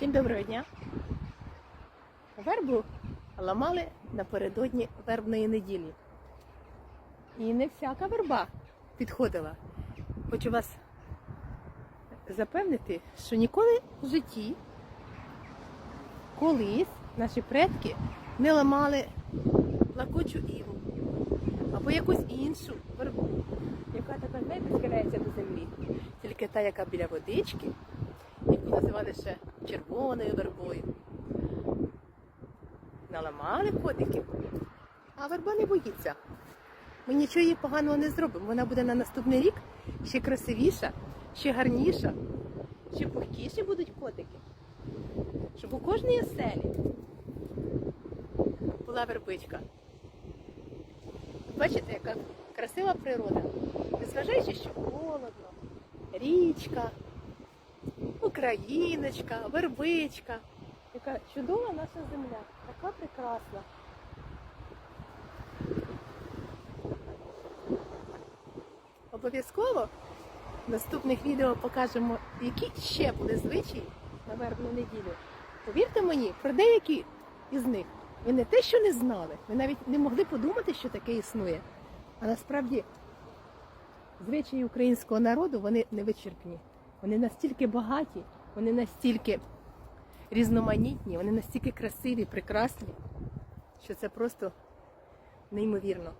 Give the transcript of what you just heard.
Всім доброго дня. Вербу ламали напередодні вербної неділі. І не всяка верба підходила. Хочу вас запевнити, що ніколи в житті колись наші предки не ламали плакучу іву або якусь іншу вербу, яка така, знаєте, схиляється до землі. Тільки та, яка біля водички, яку називали ще червоною вербою. Наламали котиків, а верба не боїться. Ми нічого їй поганого не зробимо. Вона буде на наступний рік ще красивіша, ще гарніша, ще пухкіші будуть котики. Щоб у кожній оселі була вербичка. Бачите, яка красива природа. Незважаючи, що холодно, річка, Україночка, вербичка. Яка чудова наша земля, така прекрасна. Обов'язково в наступних відео покажемо, які ще були звичаї на вербну неділю. Повірте мені, про деякі із них ви не те, що не знали, ви навіть не могли подумати, що таке існує. А насправді звичаї українського народу вони невичерпні. Вони настільки багаті, вони настільки різноманітні, вони настільки красиві, прекрасні, що це просто неймовірно.